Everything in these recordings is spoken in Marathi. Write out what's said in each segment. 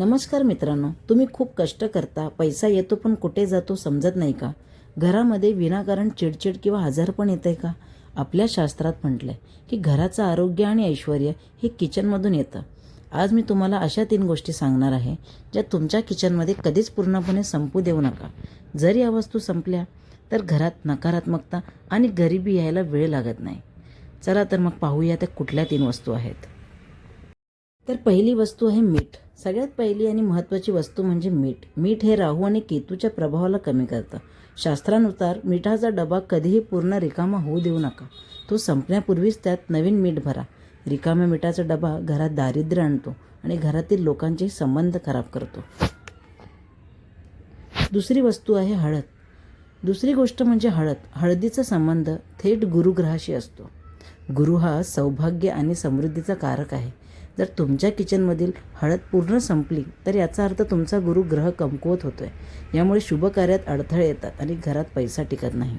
नमस्कार मित्रांनो तुम्ही खूप कष्ट करता पैसा येतो पण कुठे जातो समजत नाही का? घरामध्ये विनाकारण चिडचिड किंवा आजारपण आहे का? आपल्या शास्त्रात म्हटलंय की घराचं आरोग्य आणि ऐश्वर हे किचनमधून येतं. आज मी तुम्हाला अशा तीन गोष्टी सांगणार आहे ज्या तुमच्या किचनमध्ये कधीच पूर्णपणे संपू देऊ नका. जर या वस्तू संपल्या तर घरात नकारात्मकता आणि गरिबी यायला वेळ लागत नाही. चला तर मग पाहूया त्या कुठल्या तीन वस्तू आहेत. तर पहिली वस्तू आहे मीठ. सगळ्यात पहिली आणि महत्त्वाची वस्तू म्हणजे मीठ. मीठ हे राहू आणि केतूच्या प्रभावाला कमी करतं. शास्त्रानुसार मिठाचा डबा कधीही पूर्ण रिकामा होऊ देऊ नका. तो संपण्यापूर्वीच त्यात नवीन मीठ भरा. रिकाम्या मिठाचा डबा घरात दारिद्र्य आणतो आणि घरातील लोकांचे संबंध खराब करतो. दुसरी वस्तू आहे हळद. दुसरी गोष्ट म्हणजे हळद. हळदीचा संबंध थेट गुरुग्रहाशी असतो. गुरु हा सौभाग्य आणि समृद्धीचा कारक आहे. जर तुमच्या किचनमधील हळद पूर्ण संपली तर याचा अर्थ तुमचा गुरु ग्रह कमकुवत होतोय. यामुळे शुभ कार्यात अडथळे येतात आणि घरात पैसा टिकत नाही.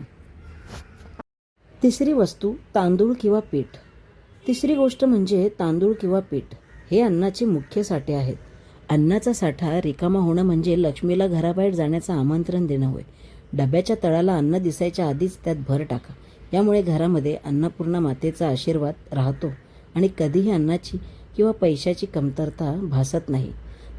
तिसरी वस्तू तांदूळ किंवा पीठ. तिसरी गोष्ट म्हणजे तांदूळ किंवा पीठ. हे अन्नाचे मुख्य साठे आहेत. अन्नाचा साठा रिकामा होणं म्हणजे लक्ष्मीला घराबाहेर जाण्याचं आमंत्रण देणं होय. डब्याच्या तळाला अन्न दिसायच्या आधीच त्यात भर टाका. यामुळे घरामध्ये अन्नपूर्णा मातेचा आशीर्वाद राहतो आणि कधीही अन्नाची किंवा पैशाची कमतरता भासत नाही.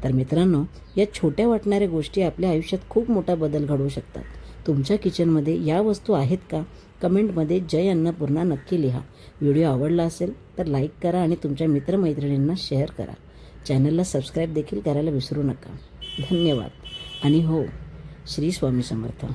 तर मित्रांनो या छोट्या वाटणाऱ्या गोष्टी आपल्या आयुष्यात खूप मोठा बदल घडवू शकतात. तुमच्या किचनमध्ये या वस्तू आहेत का? कमेंटमध्ये जय अन्नपूर्णा नक्की लिहा. व्हिडिओ आवडला असेल तर लाईक करा आणि तुमच्या मित्रमैत्रिणींना शेअर करा. चॅनलला सबस्क्राईब देखील करायला विसरू नका. धन्यवाद. आणि हो श्री स्वामी समर्थ.